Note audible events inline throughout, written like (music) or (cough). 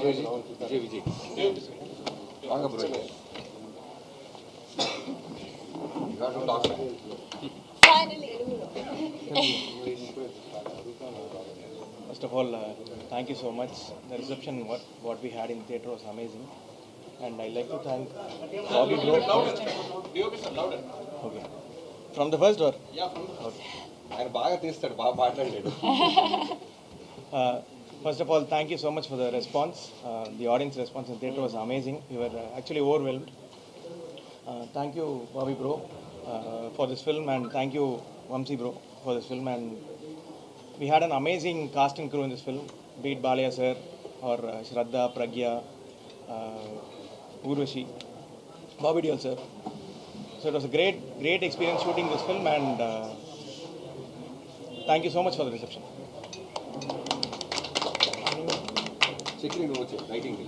விஜய் விஜய் வாங்க bro Finally. First of all, uh, thank you so much. The reception, what, what we had in theatre was amazing. And I'd like to thank Bobby Bro. Okay. From the first or? ఆయన బాగా తీస్తాడు బాగా మాట్లాడలేడు (laughs) Uh, first of all, thank you so much for the response. Uh, the audience response in theatre was amazing. We were uh, actually overwhelmed. Uh, thank you, Bobby Bro, uh, for this film, and thank you, Vamsi Bro, for this film. And we had an amazing cast and crew in this film, be it sir or uh, Shraddha, Pragya, uh, Urvashi, Bobby Deol sir. So it was a great, great experience shooting this film, and uh, thank you so much for the reception. Chakri నువ్వు వచ్చి writing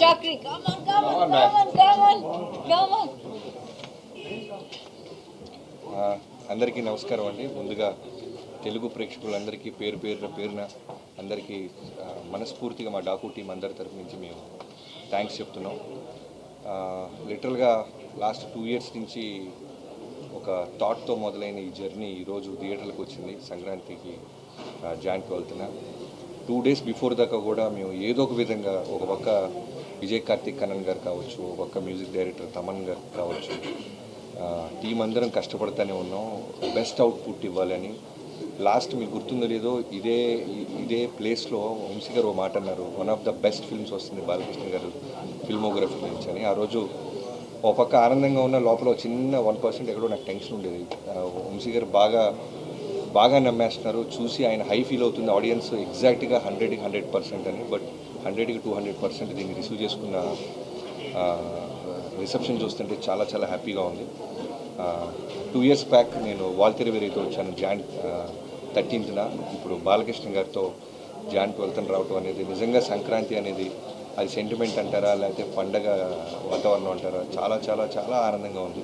Chakri, come on, come on, Come on, come on, come on, come on. అందరికీ నమస్కారం అండి. ముందుగా తెలుగు ప్రేక్షకులందరికీ పేరు పేరున పేరున అందరికీ మనస్ఫూర్తిగా మా డాకు టీం అందరి తరపు నుంచి మేము థ్యాంక్స్ చెప్తున్నాం. లిటరల్గా లాస్ట్ టూ ఇయర్స్ నుంచి ఒక థాట్తో మొదలైన ఈ జర్నీ ఈరోజు థియేటర్లకు వచ్చింది. సంక్రాంతికి జాన్ ట్వెల్త్న టూ డేస్ బిఫోర్ దాకా కూడా మేము ఏదో ఒక విధంగా ఒక పక్క విజయ్ కార్తిక్ కన్నన్ గారు కావచ్చు ఒక పక్క మ్యూజిక్ డైరెక్టర్ తమన్ గారు కావచ్చు టీం అందరం కష్టపడుతూనే ఉన్నాం. బెస్ట్ అవుట్పుట్ ఇవ్వాలని. లాస్ట్ మీకు గుర్తుందో లేదో ఇదే ఇదే ప్లేస్లో వంశీ గారు ఓ మాట అన్నారు. One of the best films వస్తుంది బాలకృష్ణ గారు ఫిల్మోగ్రఫీ నుంచి అని. ఆ రోజు ఒక పక్క ఆనందంగా ఉన్న లోపల చిన్న వన్ పర్సెంట్ ఎక్కడో నాకు టెన్షన్ ఉండేది. వంశీ గారు బాగా బాగా నమ్మేస్తున్నారు. చూసి ఆయన హై ఫీల్ అవుతుంది ఆడియన్స్ ఎగ్జాక్ట్గా హండ్రెడ్కి హండ్రెడ్ పర్సెంట్ అని బట్ హండ్రెడ్కి టూ హండ్రెడ్ పర్సెంట్ దీన్ని రిసీవ్ చేసుకున్న రిసెప్షన్ చూస్తుంటే చాలా చాలా హ్యాపీగా ఉంది. టూ ఇయర్స్ బ్యాక్ నేను వాల్తెరి వేరేతో వచ్చాను జాన్ థర్టీన్త్న. ఇప్పుడు బాలకృష్ణ గారితో జాన్ ట్వెల్త్న రావటం అనేది నిజంగా సంక్రాంతి అనేది అది సెంటిమెంట్ అంటారా లేకపోతే పండగ వాతావరణం అంటారా చాలా చాలా చాలా ఆనందంగా ఉంది.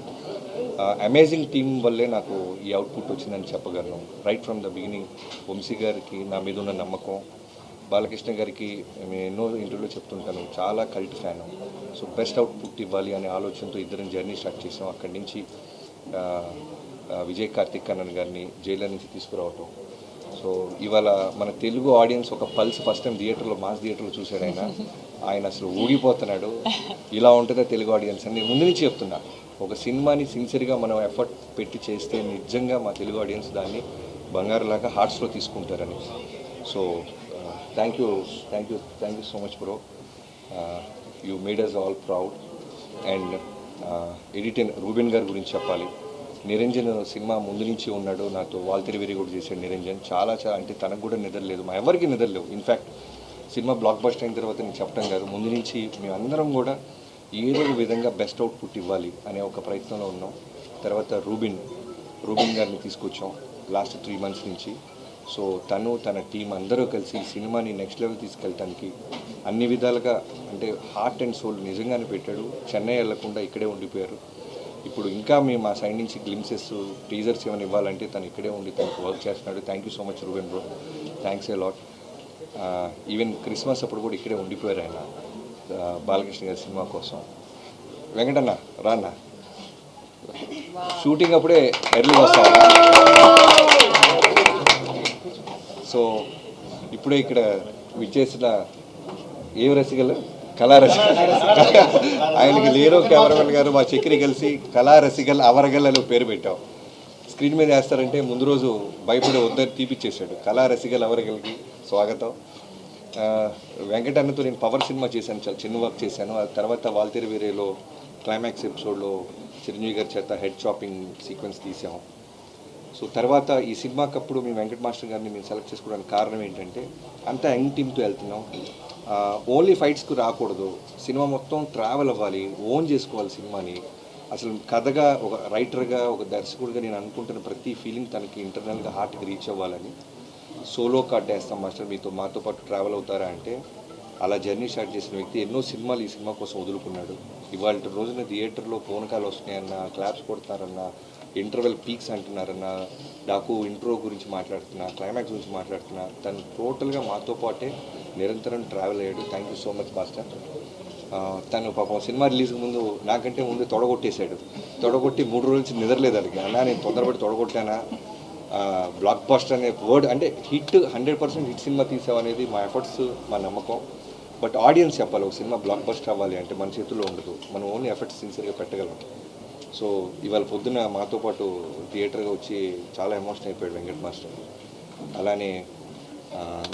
అమేజింగ్ టీమ్ వల్లే నాకు ఈ అవుట్పుట్ వచ్చిందని చెప్పగలను. Right from the beginning Vamsi గారికి నా మీద ఉన్న నమ్మకం బాలకృష్ణ గారికి నేను ఎన్నో ఇంటర్వ్యూలో చెప్తుంటాను చాలా cult fan so best output ఇవ్వాలి అనే ఆలోచనతో ఇద్దరం జర్నీ స్టార్ట్ చేసాం. అక్కడి నుంచి విజయ్ కార్తిక్ కన్నన్ గారిని జైలర్ నుంచి తీసుకురావటం. సో ఇవాళ మన తెలుగు ఆడియన్స్ ఒక పల్స్ ఫస్ట్ టైం థియేటర్లో మాస్ థియేటర్లో చూశాడు ఆయన. ఆయన అసలు ఊగిపోతున్నాడు. (laughs) ఇలా ఉంటుందా తెలుగు ఆడియన్స్ అని నేను ముందు నుంచి చెప్తున్నా. ఒక సినిమాని సిన్సియర్గా మనం ఎఫర్ట్ పెట్టి చేస్తే నిజంగా మా తెలుగు ఆడియన్స్ దాన్ని బంగారులాగా హార్ట్స్లో తీసుకుంటారని. So thank you thank you thank you so much bro you made us all proud and editor Ruben గారి గురించి చెప్పాలి. నిరంజన్ సినిమా ముందు నుంచి ఉన్నాడు. నాతో వాల్తెరి వెరీ కూడా చేశాడు నిరంజన్. చాలా చాలా అంటే తనకు కూడా నిద్రలేదు మా ఎవరికి నిద్రలేవు ఇన్ఫ్యాక్ట్ సినిమా బ్లాక్ బస్టర్ అయిన తర్వాత నేను చెప్పడం కాదు. ముందు నుంచి మేమందరం కూడా ఏదో ఒక విధంగా బెస్ట్ అవుట్పుట్ ఇవ్వాలి అనే ఒక ప్రయత్నంలో ఉన్నాం. తర్వాత రూబిన్ రూబిన్ గారిని తీసుకొచ్చాం లాస్ట్ త్రీ మంత్స్ నుంచి. సో తను తన టీం అందరూ కలిసి సినిమాని నెక్స్ట్ లెవెల్ తీసుకెళ్ళటానికి అన్ని విధాలుగా అంటే హార్ట్ అండ్ సోల్ నిజంగానే పెట్టాడు. చెన్నై వెళ్ళకుండా ఇక్కడే ఉండిపోయారు. ఇప్పుడు ఇంకా మేము మా సైడ్ నుంచి గ్లిమ్సెస్ టీజర్స్ ఏమైనా ఇవ్వాలంటే తను ఇక్కడే ఉండి తనకు వర్క్ చేస్తున్నాడు. Thank you so much Ruben bro thanks a lot even Christmas అప్పుడు కూడా ఇక్కడే ఉండిపోయారు ఆయన. బాలకృష్ణ గారి సినిమా కోసం. వెంకటన్న రాన్న. షూటింగ్ అప్పుడే ఎర్లీ వస్తాం సో ఇప్పుడే ఇక్కడ విచ్చేసిన ఏ రసికలు? కళా రసికలు ఆయనకి లేరో కెమెరామెన్ గారు మా చక్రి కలిసి కళారసికలు అవరగల్ అని పేరు పెట్టాం. స్క్రీన్ మీద వేస్తారంటే ముందు రోజు భయపడి వద్దని తీపిచ్చేసాడు కళారసికలు అవరగల్కి స్వాగతం. వెంకటన్నతో నేను పవర్ సినిమా చేశాను చాలా చిన్న వర్క్ చేశాను. ఆ తర్వాత వాల్తేరు వేరేలో క్లైమాక్స్ ఎపిసోడ్లో చిరంజీవి గారి చేత హెడ్ షాపింగ్ సీక్వెన్స్ తీసాం సో తర్వాత ఈ సినిమాకి మేము వెంకట మాస్టర్ గారిని మేము సెలెక్ట్ చేసుకోవడానికి కారణం ఏంటంటే అంతా యంగ్ టీమ్తో వెళ్తున్నాం. ఓన్లీ ఫైట్స్కి రాకూడదు. సినిమా మొత్తం ట్రావెల్ అవ్వాలి ఓన్ చేసుకోవాలి సినిమాని. అసలు కథగా ఒక రైటర్గా ఒక దర్శకుడిగా నేను అనుకుంటున్న ప్రతి ఫీలింగ్ తనకి ఇంటర్నల్గా హార్ట్కి రీచ్ అవ్వాలని. సోలో కార్డ్ వేస్తాం మాస్టర్. మీతో మాతో పాటు ట్రావెల్ అవుతారా అంటే అలా జర్నీ స్టార్ట్ చేసిన వ్యక్తి ఎన్నో సినిమాలు ఈ సినిమా కోసం వదులుకున్నాడు. ఇవాళ రోజున థియేటర్లో ఫోన్ కాల్ వస్తున్నాయన్న క్లాప్స్ కొడతారన్న ఇంటర్వెల్ పీక్స్ అంటున్నారన్న నాకు ఇంట్రో గురించి మాట్లాడుతున్నా క్లైమాక్స్ గురించి మాట్లాడుతున్నా తను టోటల్గా మాతో పాటే నిరంతరం ట్రావెల్ అయ్యాడు. Thank you so much master. తను పాపం సినిమా రిలీజ్ ముందు నాకంటే ముందు తొడగొట్టేశాడు. తొడగొట్టి మూడు రోజుల నుంచి నిద్రలేదు అడిగి అన్నా నేను తొందరపడి తొడగొట్టానా? బ్లాక్ బస్టర్ అనే వర్డ్ అంటే హిట్ హండ్రెడ్ పర్సెంట్ హిట్ సినిమా తీసామనేది మా ఎఫర్ట్స్ మా నమ్మకం. బట్ ఆడియన్స్ చెప్పాలి ఒక సినిమా బ్లాక్ బస్టర్ అవ్వాలి అంటే మన చేతుల్లో ఉండదు. మనం ఓన్లీ ఎఫర్ట్స్ సిన్సియర్గా పెట్టగలం. సో ఇవాళ పొద్దున మాతో పాటు థియేటర్గా వచ్చి చాలా ఎమోషన్ అయిపోయాడు వెంకట్ మాస్టర్. అలానే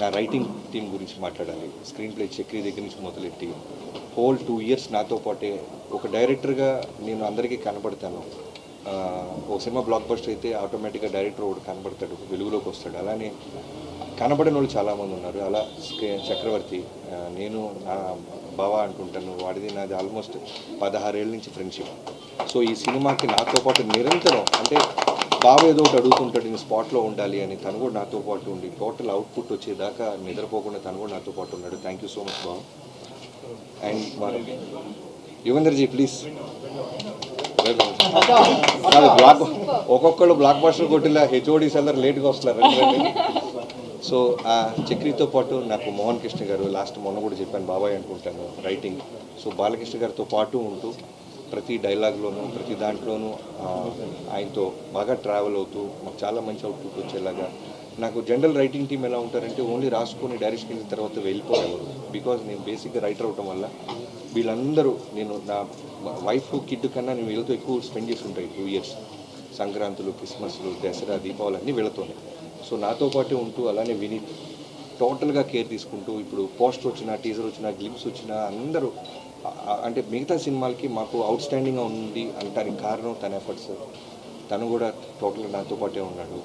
నా రైటింగ్ టీం గురించి మాట్లాడాలి. స్క్రీన్ ప్లే చక్రి దగ్గర నుంచి మొదలెట్టి హోల్ టూ ఇయర్స్ నాతో పాటే ఒక డైరెక్టర్గా నేను అందరికీ కనపడతాను. ఒక సినిమా బ్లాక్ బస్టర్ అయితే ఆటోమేటిక్గా డైరెక్టర్ ఒకటి కనబడతాడు వెలుగులోకి వస్తాడు. అలానే కనబడని వాళ్ళు చాలామంది ఉన్నారు. అలా చక్రవర్తి నేను నా బావ అంటుంటాను వాడిది నాది ఆల్మోస్ట్ పదహారేళ్ళ నుంచి ఫ్రెండ్షిప్ సో ఈ సినిమాకి నాతో పాటు నిరంతరం అంటే బావ ఏదో ఒకటి అడుగుతుంటాడు నేను స్పాట్లో ఉండాలి అని. తను కూడా నాతో పాటు ఉండి టోటల్ అవుట్పుట్ వచ్చేదాకా నిద్రపోకుండా తను కూడా నాతో పాటు ఉన్నాడు. థ్యాంక్ యూ సో మచ్ బావ. అండ్ యువేందర్జీ ప్లీజ్ కాదు బ్లాక్ ఒక్కొక్కళ్ళు బ్లాక్ బాస్టర్ కొట్టిలా హెచ్ఓడీస్ అందరు లేట్గా వస్తున్నారు సో ఆ చక్రితో పాటు నాకు మోహన్ కృష్ణ గారు లాస్ట్ మొన్న కూడా చెప్పాను బాబాయ్ అనుకుంటాను రైటింగ్ సో బాలకృష్ణ గారితో పాటు ఉంటూ ప్రతి డైలాగ్లోనూ ప్రతి దాంట్లోనూ ఆయనతో బాగా ట్రావెల్ అవుతూ మాకు చాలా మంచి అవుట్పుట్ వచ్చేలాగా. నాకు జనరల్ రైటింగ్ టీం ఎలా ఉంటారంటే ఓన్లీ రాసుకొని డైరెక్షన్ వెళ్ళిన తర్వాత వెళ్ళిపోయేవారు. బికాజ్ నేను బేసిక్గా రైటర్ అవటం వల్ల వీళ్ళందరూ నేను నా వైఫ్ కిడ్ కన్నా నేను వీళ్ళతో ఎక్కువ స్పెండ్ చేసి ఉంటాయి టూ ఇయర్స్ సంక్రాంతులు క్రిస్మస్లు దసరా దీపావళి అన్నీ వీళ్ళతోనే. సో నాతో పాటే ఉంటూ అలానే వినీత్ టోటల్గా కేర్ తీసుకుంటూ ఇప్పుడు పోస్టర్ వచ్చినా టీజర్ వచ్చినా గ్లిమ్స్ వచ్చినా అందరూ అంటే మిగతా సినిమాలకి మాకు అవుట్ స్టాండింగ్గా ఉంది అంటానికి కారణం తన ఎఫర్ట్స్ తను కూడా టోటల్గా నాతో పాటే ఉన్నాడు.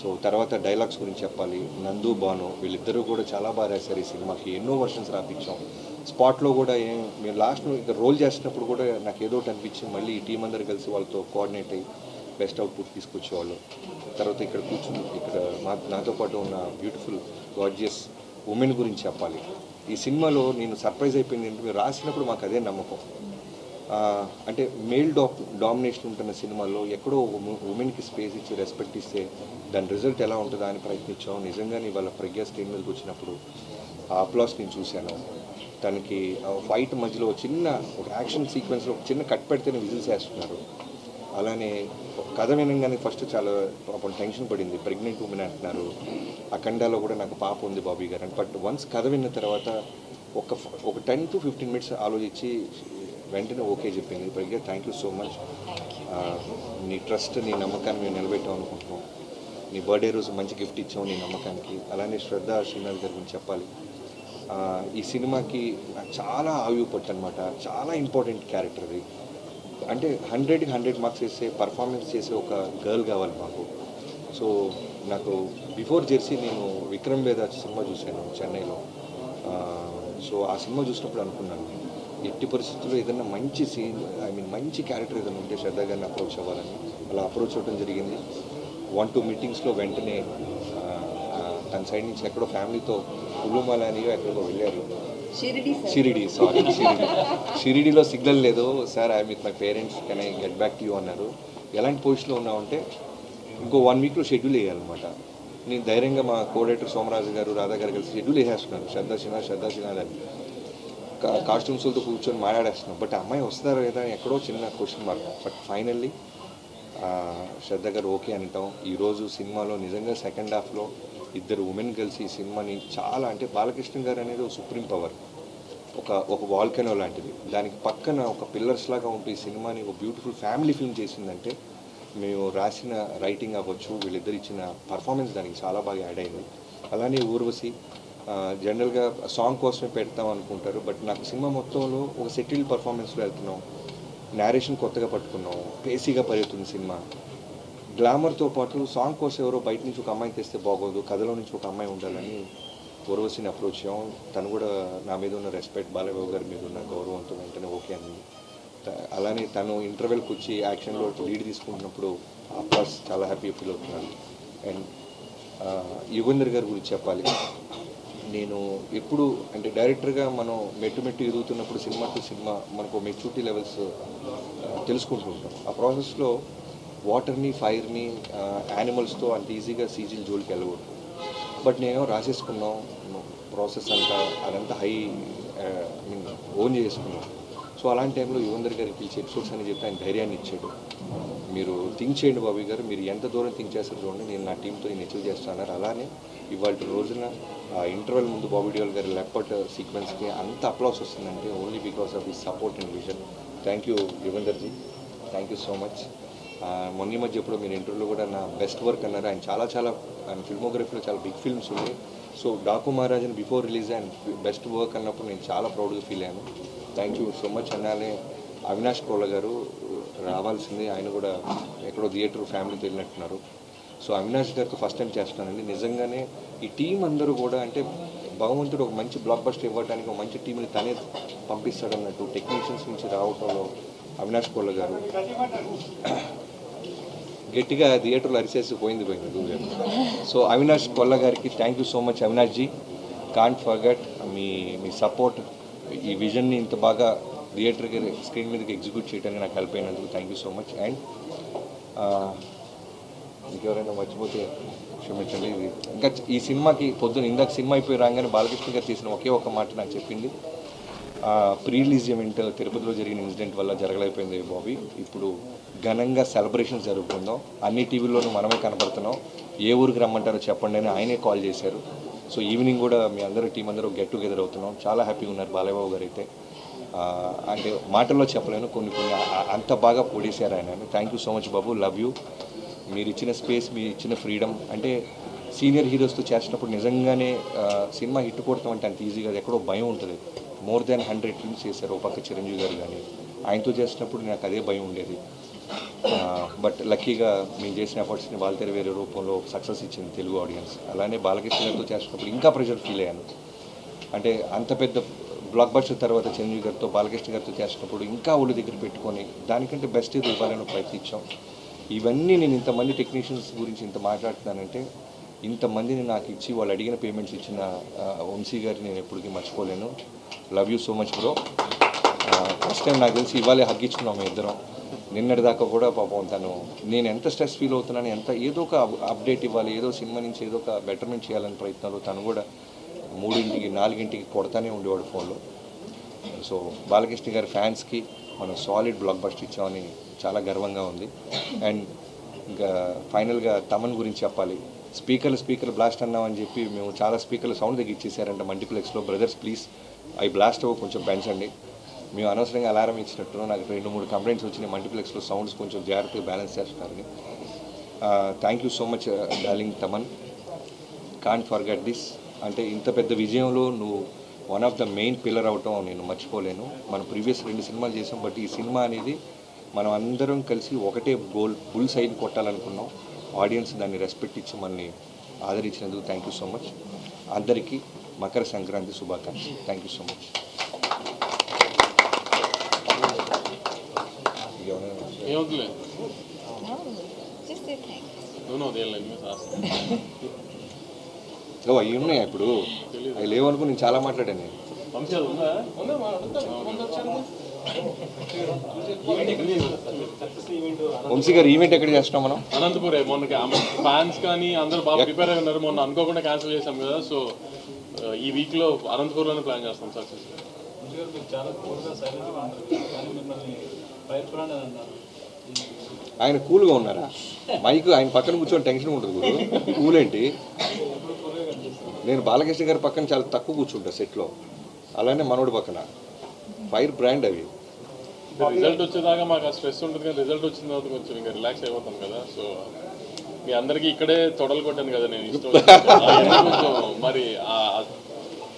సో తర్వాత డైలాగ్స్ గురించి చెప్పాలి. నందు బాను వీళ్ళిద్దరూ కూడా చాలా బాగా రాశారు ఈ సినిమాకి. ఎన్నో వర్షన్స్ రాపించాం. స్పాట్లో కూడా ఏం మేము లాస్ట్ రోల్ చేసినప్పుడు కూడా నాకు ఏదో ఒకటి అనిపించి మళ్ళీ ఈ టీం అందరు కలిసి వాళ్ళతో కోఆర్డినేట్ అయ్యి బెస్ట్ అవుట్పుట్ తీసుకొచ్చేవాళ్ళు. తర్వాత ఇక్కడ కూర్చుని ఇక్కడ మా నాతో పాటు ఉన్న బ్యూటిఫుల్ గార్జియస్ ఉమెన్ గురించి చెప్పాలి. ఈ సినిమాలో నేను సర్ప్రైజ్ అయిపోయింది ఏంటంటే మీరు రాసినప్పుడు మాకు అదే నమ్మకం. అంటే మేల్ డా డామినేషన్ ఉంటున్న సినిమాల్లో ఎక్కడో ఉమెన్కి స్పేస్ ఇచ్చి రెస్పెక్ట్ ఇస్తే దాని రిజల్ట్ ఎలా ఉంటుందా అని ప్రయత్నించాం. నిజంగానే వాళ్ళ ప్రజ్ఞా స్క్రీన్ మీదకి వచ్చినప్పుడు ఆ అప్లాస్ నేను చూశాను. తనకి ఫైట్ మధ్యలో ఒక చిన్న ఒక యాక్షన్ సీక్వెన్స్లో ఒక చిన్న కట్ పెడితేనే విజిల్స్ వేస్తున్నారు. అలానే కథ వినగానే ఫస్ట్ చాలా పాపం టెన్షన్ పడింది. ప్రెగ్నెంట్ ఉమెన్ అంటున్నారు. అఖండాలో కూడా నాకు పాప ఉంది బాబీ గారు అని. బట్ వన్స్ కథ విన్న తర్వాత ఒక ఒక టెన్ టు ఫిఫ్టీన్ మినిట్స్ ఆలోచించి వెంటనే ఓకే చెప్పింది. Pragya thank you so much నీ ట్రస్ట్ నీ నమ్మకాన్ని మేము నిలబెట్టాం అనుకుంటున్నాం. నీ బర్త్డే రోజు మంచి గిఫ్ట్ ఇచ్చాం నీ నమ్మకానికి. అలానే శ్రద్ధ శ్రీనాథ్ గారి గురించి చెప్పాలి. ఈ సినిమాకి నాకు చాలా ఆవి పట్టు అనమాట చాలా ఇంపార్టెంట్ క్యారెక్టర్ అది. అంటే హండ్రెడ్కి హండ్రెడ్ మార్క్స్ వేసే పర్ఫార్మెన్స్ చేసే ఒక గర్ల్ కావాలి మాకు. సో నాకు బిఫోర్ జెర్సీ నేను విక్రమ్ వేద సినిమా చూశాను చెన్నైలో. సో ఆ సినిమా చూసినప్పుడు అనుకున్నాను. ఎట్టి పరిస్థితుల్లో ఏదైనా మంచి సీన్ ఐ మీన్ మంచి క్యారెక్టర్ ఏదైనా ఉంటే శ్రద్ధ గారిని అప్రోచ్ అవ్వాలని అలా అప్రోచ్ అవ్వడం జరిగింది. వన్ టూ మీటింగ్స్లో వెంటనే తన సైడ్ నుంచి ఎక్కడో ఫ్యామిలీతో కులుమల అని ఎక్కడికో వెళ్ళారు. షిరిడి సార్ షిరిడి షిరిడిలో సిగ్నల్ లేదు. Sir I with my parents can I get back to you అన్నారు. ఎలాంటి పొజిషన్లో ఉన్నామంటే ఇంకో వన్ వీక్లో షెడ్యూల్ వేయాలన్నమాట. నేను ధైర్యంగా మా కోడైటర్ సోమరాజు గారు రాధా గారు కలిసి షెడ్యూల్ వేసేస్తున్నారు శ్రద్ధా సిన్హా శ్రద్ధా సిన్హా అని. కాస్ట్యూమ్స్తో కూర్చొని మాట్లాడేస్తున్నాం. బట్ అమ్మాయి వస్తారా లేదా ఎక్కడో చిన్న question mark but finally Shraddha గారు ఓకే అంటాం. ఈరోజు సినిమాలో నిజంగా సెకండ్ హాఫ్లో ఇద్దరు ఉమెన్ కలిసి ఈ సినిమాని చాలా అంటే బాలకృష్ణ గారు అనేది ఒక సుప్రీం పవర్ ఒక ఒక వాల్కెనో లాంటిది. దానికి పక్కన ఒక పిల్లర్స్ లాగా ఉంటూ ఈ సినిమాని ఒక బ్యూటిఫుల్ ఫ్యామిలీ ఫిల్మ్ చేసిందంటే మేము రాసిన రైటింగ్ అవ్వచ్చు వీళ్ళిద్దరు ఇచ్చిన పర్ఫార్మెన్స్ దానికి చాలా బాగా యాడ్ అయింది. అలానే ఊర్వశి జనరల్గా సాంగ్ కోసమే పెడతాం అనుకుంటారు బట్ నాకు సినిమా మొత్తంలో ఒక సెటిల్డ్ పర్ఫార్మెన్స్లో వెళ్తున్నాం. నేరేషన్ కొత్తగా పట్టుకున్నాం. పేసీగా పరిగెత్తుంది సినిమా. గ్లామర్తో పాటు సాంగ్ కోసం ఎవరో బయట నుంచి ఒక అమ్మాయిని తెస్తే బాగోదు కథలో నుంచి ఒక అమ్మాయి ఉండాలని ఉర్వశిని అప్రోచ్ చేయం. తను కూడా నా మీద ఉన్న రెస్పెక్ట్ బాలబాబు గారి మీద ఉన్న గౌరవంతో వెంటనే ఓకే అని అలానే తను ఇంటర్వెల్కి వచ్చి యాక్షన్లో లీడ్ తీసుకుంటున్నప్పుడు ఆ చాలా హ్యాపీ ఫీల్ అవుతున్నాను అండ్ యుగేందర్ గారి గురించి చెప్పాలి. నేను ఎప్పుడు అంటే డైరెక్టర్గా మనం మెట్టు మెట్టు ఎదుగుతున్నప్పుడు సినిమా టు సినిమా మనకు మెచ్యూరిటీ లెవెల్స్ తెలుసుకుంటూ ఉంటాం. ఆ ప్రాసెస్లో వాటర్ని ఫైర్ని యానిమల్స్తో అంత ఈజీగా సీజీలు జోలికి వెళ్ళకూడదు. బట్ నేను రాసేసుకున్నాం ప్రాసెస్ అంతా అదంతా హై మీన్ ఓన్ చేసుకున్నాం సో అలాంటి టైంలో యువందర్ గారికి పిలిచి ఎపిసోడ్స్ అని చెప్పి ఆయన ధైర్యాన్ని ఇచ్చాడు. మీరు థింక్ చేయండి బాబు గారు మీరు ఎంత దూరం థింక్ చేస్తారు చూడండి నేను నా టీంతో నేను అచీవ్ చేస్తున్నారు అలానే ఇవాళ రోజున ఇంటర్వెల్ ముందు బాబీ డియోల్ గారి లెప్పట్ సీక్వెన్స్కి అంత అప్లాస్ వస్తుందంటే only because of the support and vision thank you Yuvanderji thank you so much మొన్న మధ్య ఎప్పుడో మీరు ఇంటర్వ్యూలో కూడా నా బెస్ట్ వర్క్ అన్నారు. ఆయన చాలా చాలా ఆయన ఫిల్మోగ్రఫీలో చాలా బిగ్ ఫిల్మ్స్ ఉన్నాయి. So Daaku Maharajan before release ఆయన బెస్ట్ వర్క్ అన్నప్పుడు నేను చాలా ప్రౌడ్గా ఫీల్ అయ్యాను. థ్యాంక్ యూ సో మచ్ అన్నానే అవినాష్ కోళ్ళ గారు రావాల్సింది. ఆయన కూడా ఎక్కడో థియేటర్ ఫ్యామిలీతో వెళ్ళినట్టున్నారు. సో అవినాష్ గారికి ఫస్ట్ టైం చేస్తున్నానండి. నిజంగానే ఈ టీం అందరూ కూడా అంటే భగవంతుడు ఒక మంచి బ్లాక్ బస్టర్ ఇవ్వడానికి ఒక మంచి టీంని తనే పంపిస్తాడన్నట్టు టెక్నీషియన్స్ నుంచి రావటంలో అవినాష్ కోళ్ళ గారు. గట్టిగా థియేటర్లో అరిచేసి పోయింది పోయింది గురుగారు సో అవినాష్ కొల్ల గారికి thank you so much Avinash ji. Can't forget మీ మీ సపోర్ట్ ఈ విజన్ని ఇంత బాగా థియేటర్కి స్క్రీన్ మీదకి ఎగ్జిక్యూట్ చేయడానికి నాకు హెల్ప్ అయినందుకు thank you so much and ఇంకెవరైనా మర్చిపోతే క్షమించండి. ఇది ఇంకా ఈ సినిమాకి పొద్దున ఇందాక సినిమా అయిపోయి రాగానే బాలకృష్ణ గారు తీసిన ఒకే ఒక మాట నాకు చెప్పింది. ప్రీ రిలీజ్ ఈవెంట్ తిరుపతిలో జరిగిన ఇన్సిడెంట్ వల్ల జరగలేకపోయింది బాబీ. ఇప్పుడు ఘనంగా సెలబ్రేషన్ జరుపుకుందాం. అన్ని టీవీల్లోనూ మనమే కనపడుతున్నాం. ఏ ఊరికి రమ్మంటారో చెప్పండి అని ఆయనే కాల్ చేశారు. సో ఈవినింగ్ కూడా మీ అందరూ టీం అందరూ గెట్ టుగెదర్ అవుతున్నాం. చాలా హ్యాపీగా ఉన్నారు బాలయ్యబాబు గారు అయితే. అంటే మాటల్లో చెప్పలేను కొన్ని కొన్ని అంత బాగా పొడిశారు ఆయన thank you so much Babu. Love you మీరు ఇచ్చిన స్పేస్ మీరు ఇచ్చిన ఫ్రీడమ్ అంటే సీనియర్ హీరోస్తో చేసినప్పుడు నిజంగానే సినిమా హిట్ కొడతాం అంటే అంత ఈజీగా ఎక్కడో భయం ఉంటుంది. మోర్ దాన్ హండ్రెడ్ ఫిల్మ్స్ చేశారు ఒక పక్క చిరంజీవి గారు కానీ ఆయనతో చేసినప్పుడు నాకు అదే భయం ఉండేది. బట్ లక్కీగా మేము చేసిన ఎఫర్ట్స్ని వాళ్ళ వేరే రూపంలో సక్సెస్ ఇచ్చింది తెలుగు ఆడియన్స్ అలానే బాలకృష్ణ గారితో చేసినప్పుడు ఇంకా ప్రెషర్ ఫీల్ అయ్యాను. అంటే అంత పెద్ద బ్లాక్ బస్టర్ తర్వాత చిరంజీవి గారితో బాలకృష్ణ గారితో చేసినప్పుడు ఇంకా ఒళ్ళు దగ్గర పెట్టుకొని దానికంటే బెస్ట్ ఇది ఇవ్వాలని ప్రయత్నించాం. ఇవన్నీ నేను ఇంతమంది టెక్నీషియన్స్ గురించి ఇంత మాట్లాడుతున్నానంటే ఇంతమందిని నాకు ఇచ్చి వాళ్ళు అడిగిన పేమెంట్స్ ఇచ్చిన వంశీ గారిని నేను ఎప్పటికీ మర్చిపోలేను. Love you so much bro first time నాకు తెలిసి ఇవాళే హగ్గించుకున్నాం ఇద్దరం. నిన్నటి దాకా కూడా పాపం తను నేను ఎంత స్ట్రెస్ ఫీల్ అవుతున్నాను ఎంత ఏదో ఒక అప్డేట్ ఇవ్వాలి ఏదో సినిమా నుంచి ఏదో ఒక బెటర్మెంట్ చేయాలని ప్రయత్నాలు తను కూడా మూడింటికి నాలుగింటికి కొడతానే ఉండేవాడు ఫోన్లో. సో బాలకృష్ణ గారి ఫ్యాన్స్కి మనం సాలిడ్ బ్లాక్ బస్ట్ ఇచ్చామని చాలా గర్వంగా ఉంది. అండ్ ఇంకా ఫైనల్గా తమన్ గురించి చెప్పాలి. స్పీకర్లు స్పీకర్ బ్లాస్ట్ అన్నామని చెప్పి మేము చాలా స్పీకర్లు సౌండ్ తగ్గించేసారంట మల్టీప్లెక్స్లో బ్రదర్స్ ప్లీజ్ అవి బ్లాస్ట్ అవ్వ కొంచెం పెంచండి. మేము అనవసరంగా అలారం ఇచ్చినట్టు నాకు రెండు మూడు కంప్లైంట్స్ వచ్చినాయి. మల్టీప్లెక్స్లో సౌండ్స్ కొంచెం జాగ్రత్తగా బ్యాలెన్స్ చేస్తున్నారని. Thank you so much darling Thaman can't forget this అంటే ఇంత పెద్ద విజయంలో నువ్వు one of the main pillar అవటం నేను మర్చిపోలేను. మనం ప్రీవియస్ రెండు సినిమాలు చేసాం. బట్ ఈ సినిమా అనేది మనం అందరం కలిసి ఒకటే గోల్ బుల్ సైడ్ కొట్టాలనుకున్నాం. ఆడియన్స్ దాన్ని రెస్పెక్ట్ ఇచ్చి మనల్ని ఆదరించినందుకు థ్యాంక్ యూ సో మచ్ అందరికీ మకర సంక్రాంతి శుభాకాంక్షలు. థ్యాంక్ యూ సో మచ్ ఏమవుతులే No, just say thanks. నువ్వు నువ్వు దేని న్యూస్ రాస్తా ఓ అవి ఉన్నాయా ఇప్పుడు? అవి లేవనుకో నేను చాలా మాట్లాడాను నేను. వంశీ అది ఉందా ఉందా. వంశీ గారు ఈవెంట్ ఎక్కడ చేస్తున్నాం మనం? అనంతపురే మొన్న ఫ్యాన్స్ కానీ అందరూ బాగా ప్రిపేర్ అయి ఉన్నారు. మొన్న అనుకోకుండా క్యాన్సిల్ చేశాం కదా సో ఈ వీక్లో అనంతపూర్లోనే ప్లాన్ చేస్తాం సక్సెస్ ఆయన కూల్గా ఉన్నారా? మైక్ ఆయన పక్కన కూర్చొని టెన్షన్ ఉంటుంది గురు. కూల్ ఏంటి నేను బాలకృష్ణ గారి పక్కన చాలా తక్కువ కూర్చుంటా సెట్లో. అలానే మనోడి పక్కన. ఫైర్ బ్రాండ్ అవి. రిజల్ట్ వచ్చేదాకా మాకు ఆ స్ట్రెస్ ఉంటుంది కానీ రిజల్ట్ వచ్చిన తర్వాత కొంచెం ఇంకా రిలాక్స్ అయిపోతాం కదా. సో మీ అందరికీ ఇక్కడే తొడలు కొట్టాను కదా నేను. ఇష్టం కొంచెం (laughs) మరి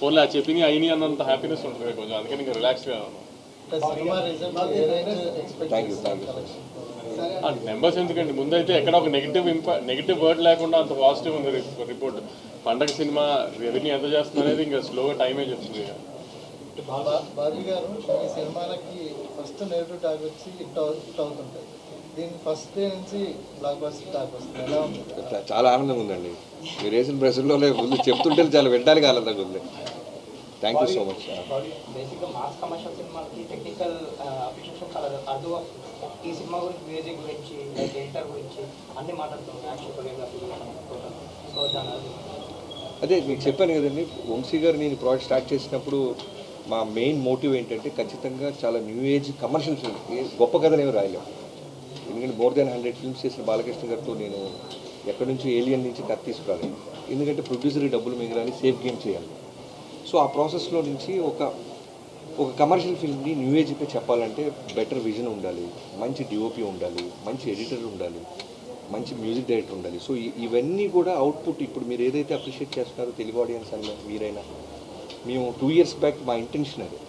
ఫోన్లో ఆ చెప్పిన అయినాయి అన్నంత హ్యాపీనెస్ ఉంటుంది కొంచెం. అందుకని ఇంకా రిలాక్స్గా సినిమా ఏ నెంబర్స్ ఎందుకండి? ముందైతే ఎక్కడ ఒక నెగిటివ్ ఇంపా నెగిటివ్ వర్డ్ లేకుండా అంత పాజిటివ్ ఉంది రిపోర్ట్ పండగ సినిమా రెవెన్యూ ఎంత చేస్తుంది అనేది ఇంకా స్లోగా టైమే చెప్తుంది. బాబీ గారు ఈ సినిమాలకి ఫస్ట్ నెగిటివ్ టాక్ వచ్చి హిట్ అవు- హిట్ అవుతుంటాయి. దీని ఫస్ట్ డే నుంచి బ్లాక్ బస్టర్ టాక్ వస్తుంది. ఎలా ఉంది? చా- చాలా ఆనందంగా ఉందండి. మీరు వేసిన ప్రశ్నలో ముందు చెప్తుంటే చాలా వినడానికి ఆనందంగా ఉంది. థ్యాంక్ యూ సో మచ్ బేసిక్గా మాస్ కమర్షియల్ సినిమాకి టెక్నికల్ అప్రిషియేషన్ చాలా అర్థం ఈ సినిమా గురించి మ్యూజిక్ గురించి లైక్ ఎడిటర్ గురించి అన్ని మాట్లాడుతున్నాం. యాక్షన్ కొరియోగ్రఫీ సో దాని అది మీకు చెప్పాను కదండి వంశీ గారు నేను ప్రాజెక్ట్ స్టార్ట్ చేసినప్పుడు మా మెయిన్ మోటివ్ ఏంటంటే ఖచ్చితంగా చాలా న్యూ ఏజ్ కమర్షియల్ ఫిల్మ్ గొప్ప కథలు ఏమి రాయలేము ఎందుకంటే మోర్ దెన్ హండ్రెడ్ ఫిల్మ్స్ చేసిన బాలకృష్ణ గారితో నేను ఎక్కడి నుంచి ఏలియన్ నుంచి కథ తీసుకురాలేదు. ఎందుకంటే ప్రొడ్యూసర్కి డబ్బులు మిగలాలి సేఫ్ గేమ్ చేయాలి. సో ఆ ప్రాసెస్లో నుంచి ఒక ఒక కమర్షియల్ ఫిల్మ్ని న్యూ ఏజ్పై చెప్పాలంటే బెటర్ విజన్ ఉండాలి మంచి డిఓపి ఉండాలి మంచి ఎడిటర్ ఉండాలి మంచి మ్యూజిక్ డైరెక్టర్ ఉండాలి. సో ఇవన్నీ కూడా అవుట్పుట్ ఇప్పుడు మీరు ఏదైతే అప్రిషియేట్ చేస్తున్నారో తెలుగు ఆడియన్స్ అన్న మీరైనా మేము టూ ఇయర్స్ బ్యాక్ మా ఇంటెన్షన్ అది.